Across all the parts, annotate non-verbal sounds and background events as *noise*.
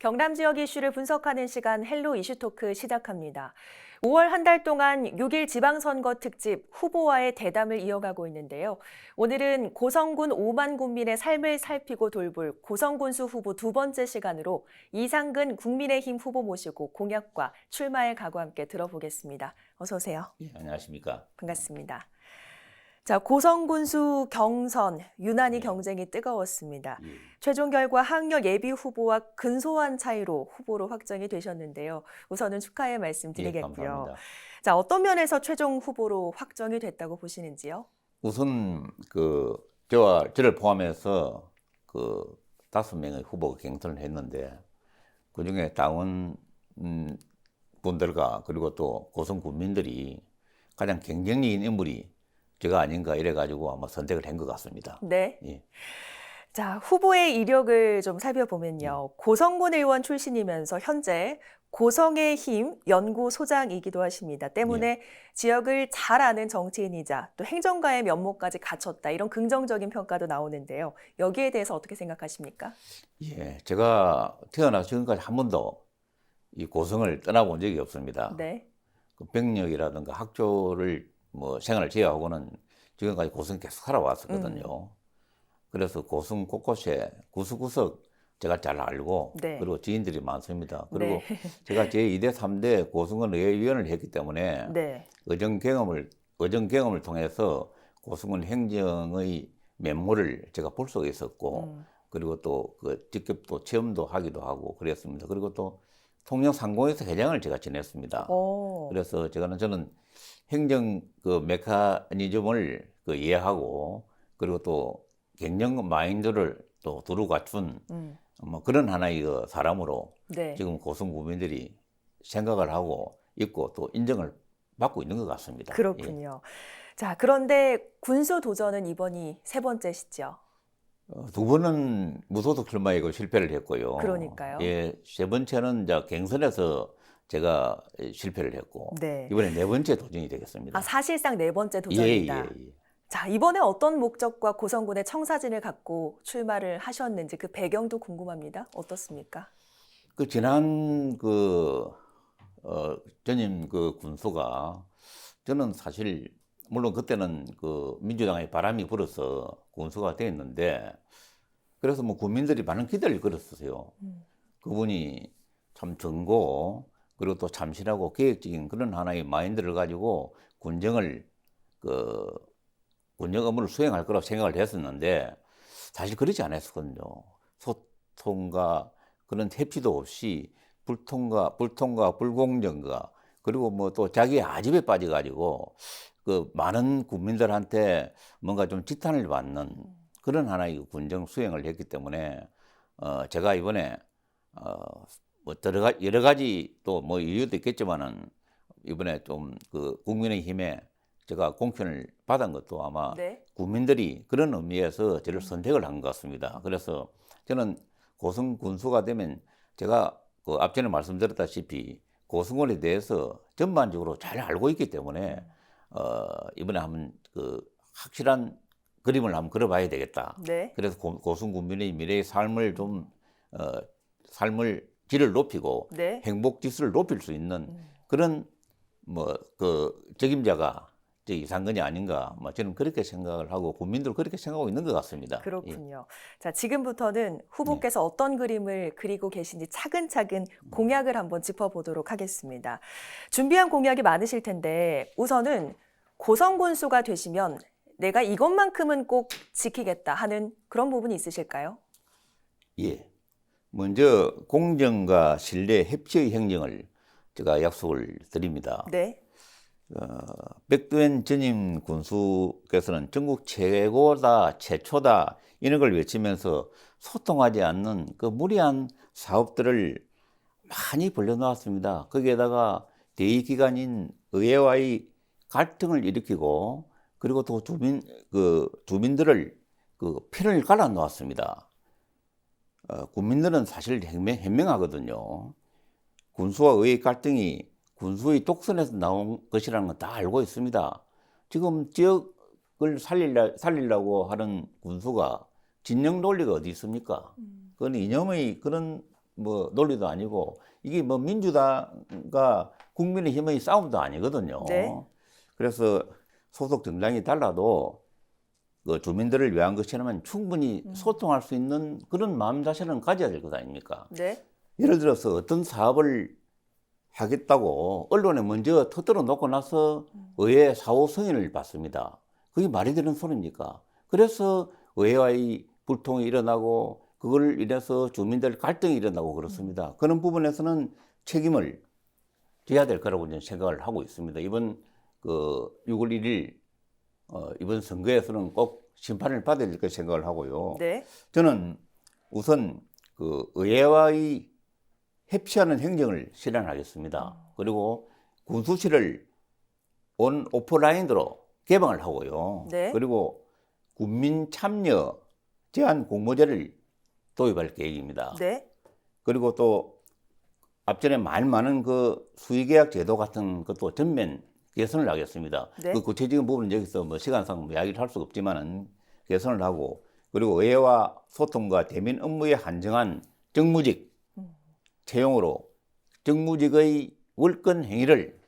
경남 지역 이슈를 분석하는 시간 헬로 이슈 토크 시작합니다. 5월 한 달 동안 6일 지방선거 특집 후보와의 대담을 이어가고 있는데요. 오늘은 고성군 5만 군민의 삶을 살피고 돌볼 고성군수 후보 두 번째 시간으로 이상근 국민의힘 후보 모시고 공약과 출마의 각오 함께 들어보겠습니다. 어서 오세요. 예, 안녕하십니까. 반갑습니다. 자, 고성군수 경선 유난히 네. 경쟁이 뜨거웠습니다. 예. 최종 결과 학력 예비 후보와 근소한 차이로 후보로 확정이 되셨는데요. 우선은 축하의 말씀 예, 드리겠고요. 감사합니다. 자, 어떤 면에서 최종 후보로 확정이 됐다고 보시는지요? 우선 그 저와 저를 포함해서 그 다섯 명의 후보가 경선을 했는데 그 중에 당원 음, 분들과 그리고 또 고성 군민들이 가장 경쟁력인 인물이 제가 아닌가 이래 가지고 아마 선택을 한 것 같습니다. 네. 예. 자, 후보의 이력을 좀 음. 살펴보면요. 고성군 의원 출신이면서 현재 고성의 힘 연구소장이기도 하십니다. 때문에 예. 지역을 잘 아는 정치인이자 또 행정가의 면모까지 갖췄다. 이런 긍정적인 평가도 나오는데요. 여기에 대해서 어떻게 생각하십니까? 예, 제가 태어나서 지금까지 한 번도 이 고성을 떠나본 적이 없습니다. 네. 그 병력이라든가 학교를 뭐 생활을 제외하고는 지금까지 고성 계속 살아왔었거든요. 그래서 고성 곳곳에 구석구석 제가 잘 알고 네. 그리고 지인들이 많습니다. 그리고 네. *laughs* 제가 제 2대 3대 고성군 의회위원을 했기 때문에 네. 의정 경험을 의정 경험을 통해서 고성군 행정의 면모를 제가 볼 수가 있었고 음, 그리고 또 그 직접 또 체험도 하기도 하고 그랬습니다. 그리고 또 통영 상공에서 회장을 제가 지냈습니다. 오. 그래서 제가는 저는 행정 그 메커니즘을 그 이해하고 그리고 또 경영 마인드를 또 두루 갖춘 음, 뭐 그런 하나의 그 사람으로 네. 지금 고성 구민들이 생각을 하고 있고 또 인정을 받고 있는 것 같습니다. 예. 그렇군요. 자, 그런데 군수 도전은 이번이 세 번째시죠? 어, 두 번은 무소속 출마이고 실패를 했고요. 그러니까요. 예, 세 번째는 이제 경선에서 제가 실패를 했고 네. 이번에 네 번째 도전이 되겠습니다. 아, 사실상 네 번째 예, 도전이다. 예, 예. 자, 이번에 어떤 목적과 고성군의 청사진을 갖고 출마를 하셨는지 그 배경도 궁금합니다. 어떻습니까? 그 지난 그 어, 전임 그 군수가 저는 사실 물론 그때는 그 민주당의 바람이 불어서 군수가 됐는데 그래서 뭐 국민들이 많은 기대를 걸었어요. 음. 그분이 참 정고 그리고 또 참신하고 계획적인 그런 하나의 마인드를 가지고 군정을 그 군정 업무를 수행할 거라고 생각을 했었는데 사실 그렇지 않았었거든요. 소통과 그런 협치도 없이 불통과 불통과 불공정과 그리고 뭐 또 자기 아집에 빠져가지고 그 많은 국민들한테 뭔가 좀 지탄을 받는 그런 하나의 군정 수행을 했기 때문에 어 제가 이번에 어뭐 여러 가지 여러 가지 또 뭐 이유도 있겠지만은 이번에 좀 그 국민의힘에 제가 공천을 받은 것도 아마 네. 국민들이 그런 의미에서 저를 선택을 한 것 같습니다. 그래서 저는 고성 군수가 되면 제가 그 앞전에 말씀드렸다시피 고성군에 대해서 전반적으로 잘 알고 있기 때문에 어 이번에 한번 그 확실한 그림을 한번 그려봐야 되겠다. 네. 그래서 고, 고성 군민의 미래의 삶을 좀 어, 삶을 질을 높이고 네. 행복 지수를 높일 수 있는 음. 그런 뭐그 적임자가 저 이상근이 아닌가 뭐 저는 그렇게 생각을 하고 국민들 그렇게 생각하고 있는 것 같습니다. 예. 그렇군요. 자, 지금부터는 후보께서 어떤 그림을 그리고 계신지 차근차근 공약을 한번 짚어보도록 하겠습니다. 준비한 공약이 많으실 텐데 우선은 고성군수가 되시면 내가 이것만큼은 꼭 지키겠다 하는 그런 부분이 있으실까요? 예. 먼저 공정과 신뢰 협치의 행정을 제가 약속을 드립니다. 네. 어, 백두현 전임 군수께서는 전국 최고다, 최초다 이런 걸 외치면서 소통하지 않는 그 무리한 사업들을 많이 벌려놓았습니다. 거기에다가 대의기관인 의회와의 갈등을 일으키고 그리고 또 주민 그 주민들을 그 편을 갈아 놓았습니다. 어, 국민들은 사실 현명, 현명하거든요. 군수와 의회 갈등이 군수의 독선에서 나온 것이라는 건 다 알고 있습니다. 지금 지역을 살리려, 살리려고 하는 군수가 진영 논리가 어디 있습니까? 그건 이념의 그런 뭐 논리도 아니고 이게 뭐 민주당과 국민의힘의 싸움도 아니거든요. 네. 그래서 소속 정당이 달라도 그 주민들을 위한 것이라면 충분히 음. 소통할 수 있는 그런 마음 자세는 가져야 될 것 아닙니까? 네. 예를 들어서 어떤 사업을 하겠다고 언론에 먼저 터뜨려 놓고 나서 의회 사후 승인을 받습니다. 그게 말이 되는 소리입니까? 그래서 의회와의 불통이 일어나고 그걸 인해서 주민들 갈등이 일어나고 그렇습니다. 그런 부분에서는 책임을 져야 될 거라고 저는 생각을 하고 있습니다. 이번 그 6월 1일 어, 이번 선거에서는 꼭 심판을 받아야 될 거라 생각을 하고요. 네. 저는 우선 그 의회와의 협치하는 행정을 실현하겠습니다. 그리고 군수실을 온 오프라인으로 개방을 하고요. 네. 그리고 국민 참여 제한 공모제를 도입할 계획입니다. 네. 그리고 또 앞전에 말 많은 그 수의계약 제도 같은 것도 전면 개선을 하겠습니다. 네. 그 구체적인 부분은 여기서 뭐 시간상 뭐 이야기를 할 수가 없지만은 개선을 하고 그리고 의회와 소통과 대민 업무에 한정한 정무직 음. 채용으로 정무직의 월권 행위를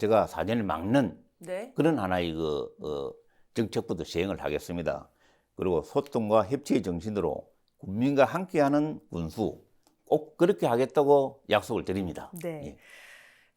제가 사전에 막는 네. 그런 하나의 그 어, 정책부터 시행을 하겠습니다. 그리고 소통과 협치의 정신으로 국민과 함께하는 군수 꼭 그렇게 하겠다고 약속을 드립니다. 네. 예.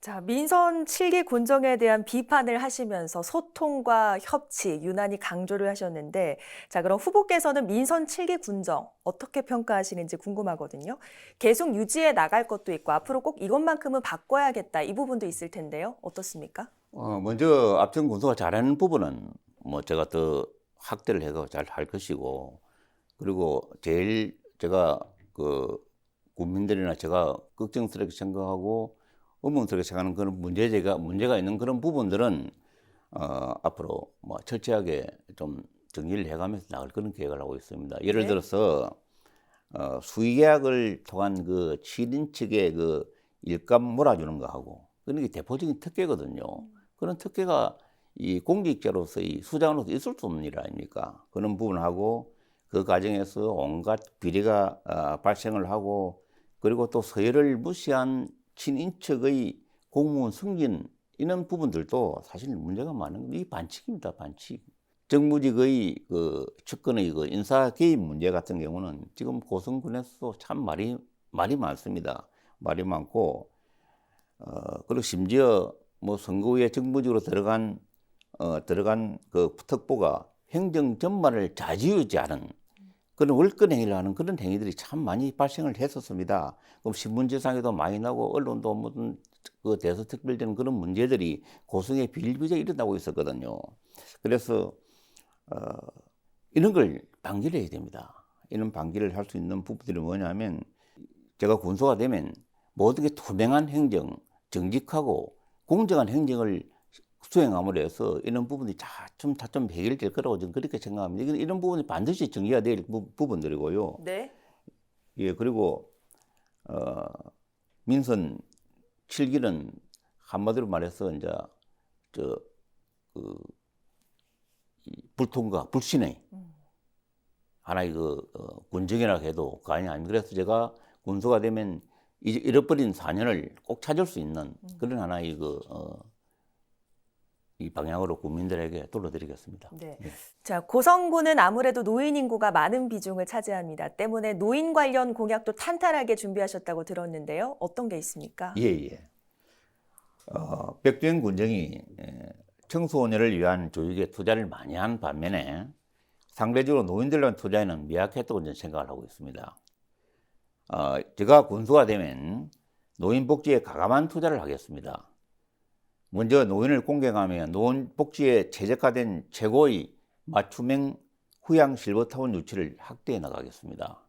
자, 민선 7기 군정에 대한 비판을 하시면서 소통과 협치 유난히 강조를 하셨는데, 자, 그럼 후보께서는 민선 7기 군정 어떻게 평가하시는지 궁금하거든요. 계속 유지해 나갈 것도 있고, 앞으로 꼭 이것만큼은 바꿔야겠다. 이 부분도 있을 텐데요. 어떻습니까? 어, 먼저 앞전 군수가 잘하는 부분은 뭐 제가 더 확대를 해서 잘 할 것이고 그리고 제일 제가 그 국민들이나 제가 걱정스럽게 생각하고 의문스럽게 생각하는 그런 문제제가 문제가 있는 그런 부분들은 어, 앞으로 뭐 철저하게 좀 정리를 해가면서 나갈 그런 계획을 하고 있습니다. 예를 네. 들어서 어, 수의계약을 통한 그 7인 측의 그 일감 몰아주는 거하고 그런 게 대표적인 특혜거든요. 그런 특혜가 이 공직자로서의 수장으로서 있을 수 없는 일 아닙니까? 그런 부분하고 그 과정에서 온갖 비리가 아, 발생을 하고 그리고 또 서열을 무시한 친인척의 공무원 승진 이런 부분들도 사실 문제가 많은 게 반칙입니다, 반칙. 정무직의 그 측근의 그 인사 개입 문제 같은 경우는 지금 고성군에서도 참 말이 말이 많습니다. 말이 많고 어 그리고 심지어 뭐 선거후에 정무직으로 들어간 어 들어간 그 특보가 행정 전반을 좌지우지하는 그런 월권 행위를 하는 그런 행위들이 참 많이 발생을 했었습니다. 그럼 신문지상에도 많이 나고 언론도 무슨 그 대서 특별되는 그런 문제들이 고성에 비일비재 일어나고 있었거든요. 그래서 어, 이런 걸 방지를 해야 됩니다. 이런 방지를 할 수 있는 부분들이 뭐냐면 제가 군소가 되면 모든 게 투명한 행정, 정직하고 공정한 행정을 수행함으로 해서 이런 부분이 차츰 차츰 해결될 거라고 저는 그렇게 생각합니다. 이런 부분이 반드시 정리가 될 부, 부분들이고요. 네. 예, 그리고 어, 민선 7기는 한마디로 말해서 이제 저 그 불통과 불신의 음. 하나의 그 어, 군정이라 해도 과언이 아닙니다. 그래서 제가 군수가 되면 이제 잃어버린 4년을 꼭 찾을 수 있는 그런 하나의 그 어, 이 방향으로 국민들에게 돌려드리겠습니다. 네. 예. 자, 고성군은 아무래도 노인 인구가 많은 비중을 차지합니다. 때문에 노인 관련 공약도 탄탄하게 준비하셨다고 들었는데요. 어떤 게 있습니까? 예, 예. 어, 백두현 군정이 에, 청소년을 위한 교육에 투자를 많이 한 반면에 상대적으로 노인들 위한 투자에는 미약했다고 저는 생각을 하고 있습니다. 어, 제가 군수가 되면 노인 복지에 가감한 투자를 하겠습니다. 먼저 노인을 공경하며 노인 복지에 최적화된 최고의 맞춤형 후양 실버타운 유치를 확대해 나가겠습니다.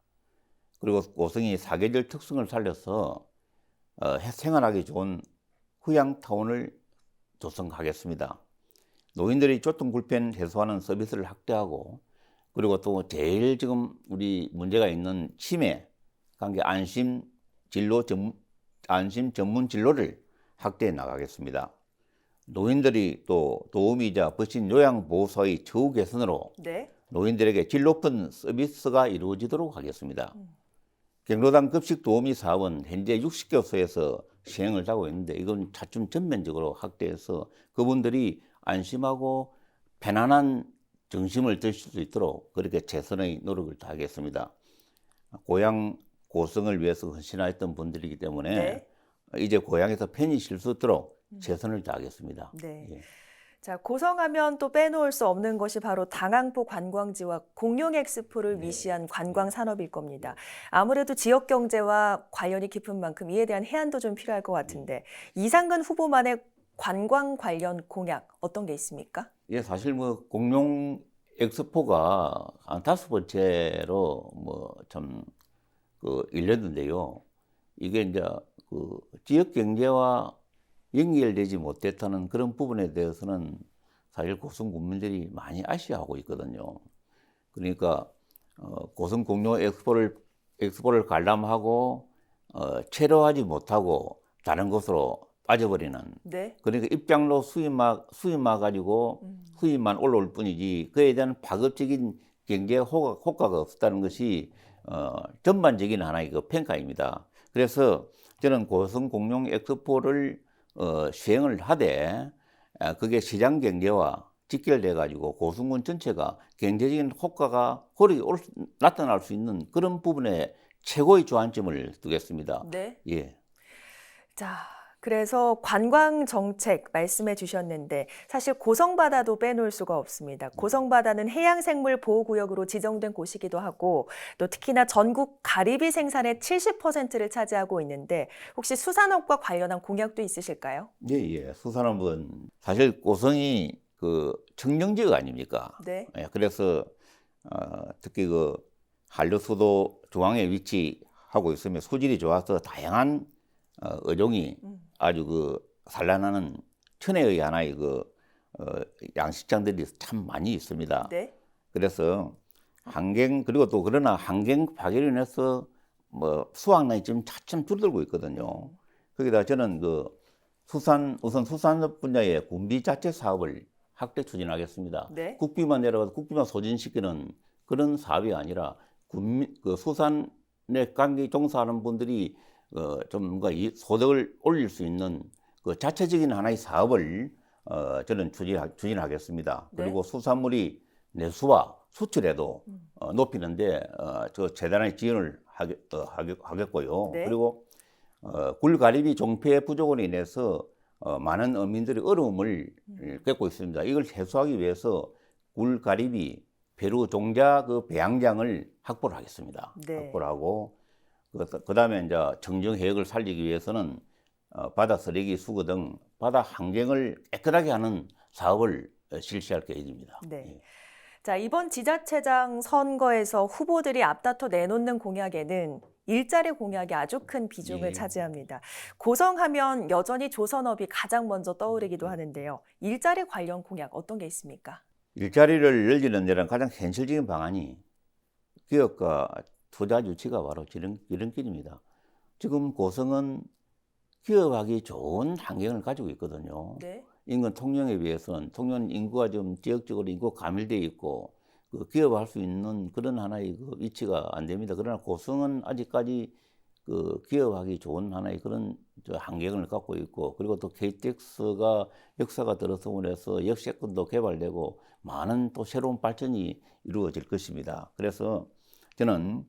그리고 고성이 사계절 특성을 살려서 어, 생활하기 좋은 후양타운을 조성하겠습니다. 노인들이 교통 불편 해소하는 서비스를 확대하고 그리고 또 제일 지금 우리 문제가 있는 치매 관계 안심 진로 전 안심 전문 진로를 확대해 나가겠습니다. 노인들이 또 도우미자 버신 요양보호소의 처우 개선으로 네. 노인들에게 질 높은 서비스가 이루어지도록 하겠습니다. 경로당 급식 도우미 사업은 현재 60개소에서 시행을 하고 있는데 이건 차츰 전면적으로 확대해서 그분들이 안심하고 편안한 정심을 드실 수 있도록 그렇게 최선의 노력을 다하겠습니다. 고향 고성을 위해서 헌신하였던 분들이기 때문에 네. 이제 고향에서 편히 쉴 수 있도록 최선을 다하겠습니다. 네. 예. 자, 고성하면 또 빼놓을 수 없는 것이 바로 당항포 관광지와 공룡 네. 엑스포를 위시한 관광 산업일 겁니다. 아무래도 지역 경제와 관련이 깊은 만큼 이에 대한 해안도 좀 필요할 것 같은데 이상근 후보만의 관광 관련 공약 어떤 게 있습니까? 예, 사실 뭐 공룡 엑스포가 한 다섯 번째로 뭐참그 열렸는데요. 이게 이제 그 지역 경제와 연결되지 못했다는 그런 부분에 대해서는 사실 고성 국민들이 많이 아쉬워하고 있거든요. 그러니까 어, 고성 공룡 엑스포를 엑스포를 관람하고 어, 체류하지 못하고 다른 곳으로 빠져버리는 네. 그러니까 입장료 수입만 수입만 가지고 음. 수입만 올라올 뿐이지 그에 대한 파급적인 경제 효과, 효과가 없었다는 것이 어, 전반적인 하나의 그 평가입니다. 그래서 저는 고성 공룡 엑스포를 어, 시행을 하되 아, 그게 시장 경제와 직결돼 가지고 고성군 전체가 경제적인 효과가 수- 나타날 수 있는 그런 부분에 최고의 주안점을 두겠습니다. 네. 예. 자, 그래서 관광 정책 말씀해 주셨는데 사실 고성바다도 빼놓을 수가 없습니다. 고성바다는 해양생물 보호구역으로 지정된 곳이기도 하고 또 특히나 전국 가리비 생산의 70%를 차지하고 있는데 혹시 수산업과 관련한 공약도 있으실까요? 예, 예. 수산업은 사실 고성이 그 청정지역 아닙니까? 네. 예, 그래서 어, 특히 그 한류 수도 중앙에 위치하고 있으며 수질이 좋아서 다양한 어, 어종이 음. 아주 그 산란하는 천혜의 하나의 그 어, 양식장들이 참 많이 있습니다. 네. 그래서 환경 그리고 또 그러나 환경 파괴로 인해서 뭐 수확량이 지금 차츰 줄어들고 있거든요. 거기다 저는 그 수산 우선 수산업 분야의 군비 자체 사업을 확대 추진하겠습니다. 네. 국비만 내려가서 국비만 소진시키는 그런 사업이 아니라 군민 그 수산에 관계 종사하는 분들이 어, 좀 뭔가 이 소득을 올릴 수 있는 그 자체적인 하나의 사업을 어, 저는 추진하, 추진하겠습니다. 네. 그리고 수산물이 내수와 수출에도 음. 어, 높이는데 어, 저 재단의 지원을 하겠, 어, 하겠, 하겠고요. 네. 그리고 어, 굴가리비 종폐 부족으로 인해서 어, 많은 어민들이 어려움을 음. 겪고 있습니다. 이걸 해소하기 위해서 굴가리비 배루 종자 그 배양장을 확보를 하겠습니다. 네. 확보를 하고 그 다음에 이제 정정 해역을 살리기 위해서는 어, 바다 쓰레기 수거 등 바다 환경을 깨끗하게 하는 사업을 어, 실시할 계획입니다. 네. 예. 자, 이번 지자체장 선거에서 후보들이 앞다퉈 내놓는 공약에는 일자리 공약이 아주 큰 비중을 예. 차지합니다. 고성하면 여전히 조선업이 가장 먼저 떠오르기도 하는데요. 일자리 관련 공약 어떤 게 있습니까? 일자리를 늘리는 데는 가장 현실적인 방안이 기업과 투자 유치가 바로 지름, 지름길입니다. 지금 고성은 기업하기 좋은 환경을 가지고 있거든요. 네. 인근 통영에 비해서는 통영 인구가 좀 지역적으로 인구 가밀돼 있고 그 기업할 수 있는 그런 하나의 그 위치가 안 됩니다. 그러나 고성은 아직까지 그 기업하기 좋은 하나의 그런 저 환경을 갖고 있고 그리고 또 KTX가 역사가 들어서고 해서 역세권도 개발되고 많은 또 새로운 발전이 이루어질 것입니다. 그래서 저는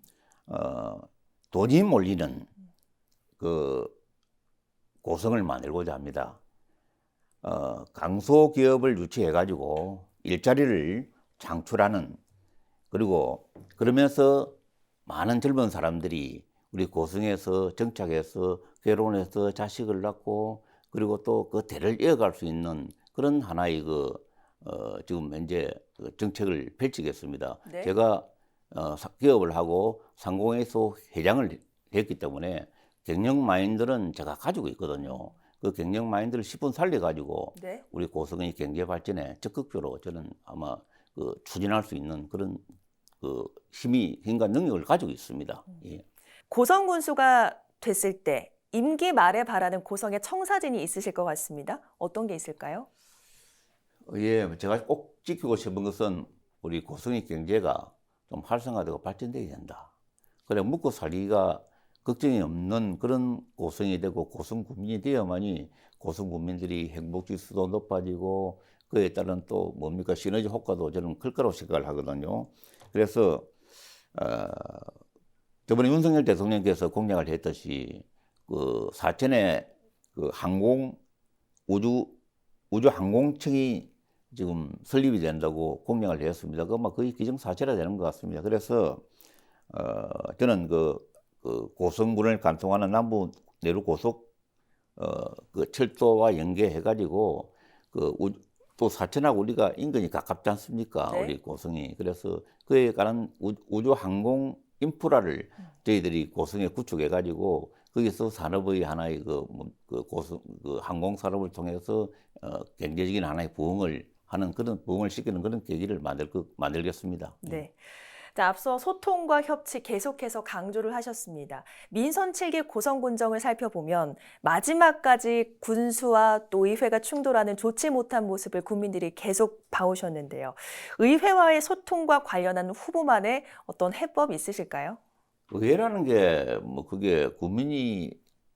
어, 돈이 몰리는 그 고성을 만들고자 합니다. 어, 강소 기업을 유치해 가지고 일자리를 창출하는 그리고 그러면서 많은 젊은 사람들이 우리 고성에서 정착해서 결혼해서 자식을 낳고 그리고 또 그 대를 이어갈 수 있는 그런 하나의 그 어, 지금 현재 그 정책을 펼치겠습니다. 네. 제가 어, 사- 기업을 하고 상공회의소 회장을 했기 때문에 경영 마인드는 제가 가지고 있거든요. 그 경영 마인드를 10분 살려가지고 네. 우리 고성의 경제 발전에 적극적으로 저는 아마 그 추진할 수 있는 그런 그 힘이 힘과 능력을 가지고 있습니다. 예. 고성 군수가 됐을 때 임기 말에 바라는 고성의 청사진이 있으실 것 같습니다. 어떤 게 있을까요? 예, 제가 꼭 지키고 싶은 것은 우리 고성의 경제가 좀 활성화되고 발전되어야 된다. 그래 먹고 살기가 걱정이 없는 그런 고성이 되고 고성 국민이 되어야만이 고성 국민들이 행복 지수도 높아지고 그에 따른 또 뭡니까 시너지 효과도 저는 클 거라고 생각을 하거든요. 그래서 어, 저번에 윤석열 대통령께서 공약을 했듯이 그 사천에 그 항공 우주 우주 항공청이 지금 설립이 된다고 공약을 했습니다. 그 아마 거의 기정사실화 되는 것 같습니다. 그래서 어, 저는 그, 그 고성군을 관통하는 남부 내륙 고속 어, 그 철도와 연계해 가지고 그 우, 또 사천하고 우리가 인근이 가깝지 않습니까? 네. 우리 고성이. 그래서 그에 관한 우, 우주 항공 인프라를 저희들이 고성에 구축해 가지고 거기서 산업의 하나의 그, 뭐, 그 고성 그 항공 산업을 통해서 어, 경제적인 하나의 부흥을 하는 그런 부흥을 시키는 그런 계기를 만들 그 만들겠습니다. 네. 자, 앞서 소통과 협치 계속해서 강조를 하셨습니다. 민선 7기 고성군정을 살펴보면 마지막까지 군수와 또 의회가 충돌하는 좋지 못한 모습을 국민들이 계속 봐오셨는데요. 의회와의 소통과 관련한 후보만의 어떤 해법이 있으실까요? 의회라는 게 뭐 그게 국민이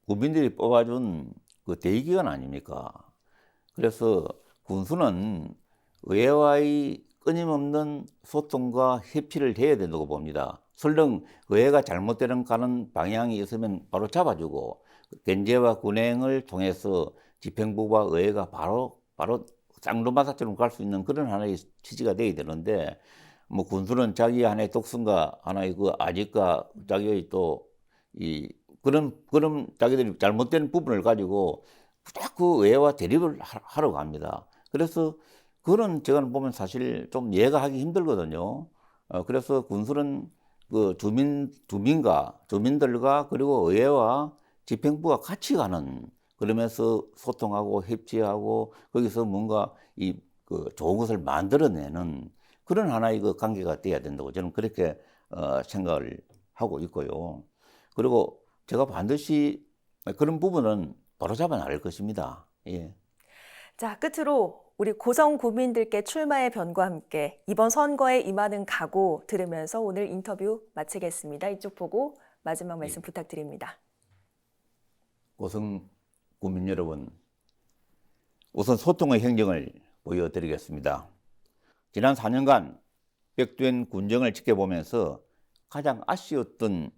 국민들이 뽑아준 그 대의기관 아닙니까? 그래서 군수는 의회와의 끊임없는 소통과 협치를 해야 된다고 봅니다. 설령 의회가 잘못되는 가는 방향이 있으면 바로 잡아주고 견제와 군행을 통해서 집행부와 의회가 바로 바로 쌍두마사처럼 갈 수 있는 그런 하나의 취지가 돼야 되는데 뭐 군수는 자기 하나의 독선과 하나의 그 아직과 자기의 또 이 그런 그런 자기들이 잘못된 부분을 가지고 자꾸 의회와 대립을 하- 하러 갑니다. 그래서 그런 제가 보면 사실 좀 이해가 하기 힘들거든요. 어, 그래서 군수는 그 주민 주민과 주민들과 그리고 의회와 집행부가 같이 가는 그러면서 소통하고 협치하고 거기서 뭔가 이 그 좋은 것을 만들어내는 그런 하나의 그 관계가 돼야 된다고 저는 그렇게 어, 생각을 하고 있고요. 그리고 제가 반드시 그런 부분은 바로 잡아 나갈 것입니다. 예. 자, 끝으로 우리 고성 구민들께 출마의 변과 함께 이번 선거에 임하는 각오 들으면서 오늘 인터뷰 마치겠습니다. 이쪽 보고 마지막 말씀 부탁드립니다. 고성 국민 여러분, 우선 소통의 행정을 보여드리겠습니다. 지난 4년간 백두현 군정을 지켜보면서 가장 아쉬웠던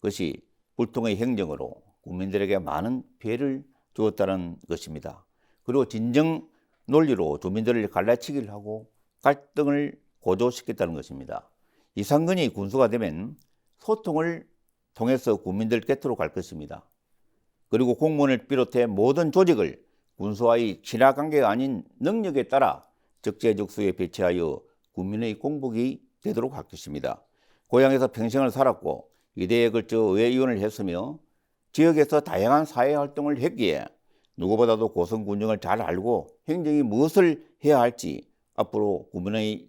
것이 불통의 행정으로 국민들에게 많은 피해를 주었다는 것입니다. 그리고 진정 논리로 주민들을 갈라치기를 하고 갈등을 고조시켰다는 것입니다. 이상근이 군수가 되면 소통을 통해서 국민들 곁으로 갈 것입니다. 그리고 공무원을 비롯해 모든 조직을 군수와의 친화 관계가 아닌 능력에 따라 적재적소에 배치하여 국민의 공복이 되도록 할 것입니다. 고향에서 평생을 살았고 이대에 걸쳐 의회의원을 했으며 지역에서 다양한 사회 활동을 했기에 누구보다도 고성군정을 잘 알고 행정이 무엇을 해야 할지 앞으로 국민의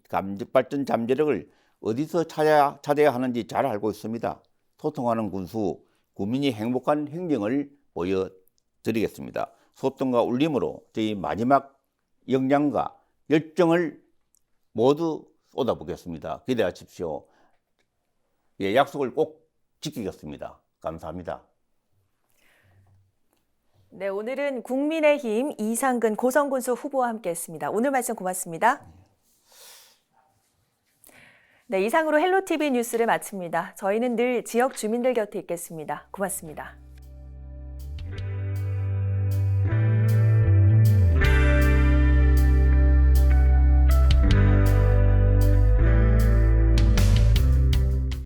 발전 잠재력을 어디서 찾아야, 찾아야 하는지 잘 알고 있습니다. 소통하는 군수, 국민이 행복한 행정을 보여드리겠습니다. 소통과 울림으로 저희 마지막 역량과 열정을 모두 쏟아보겠습니다. 기대하십시오. 예, 약속을 꼭 지키겠습니다. 감사합니다. 네, 오늘은 국민의힘 이상근 고성군수 후보와 함께했습니다. 오늘 말씀 고맙습니다. 네, 이상으로 헬로티비 뉴스를 마칩니다. 저희는 늘 지역 주민들 곁에 있겠습니다. 고맙습니다.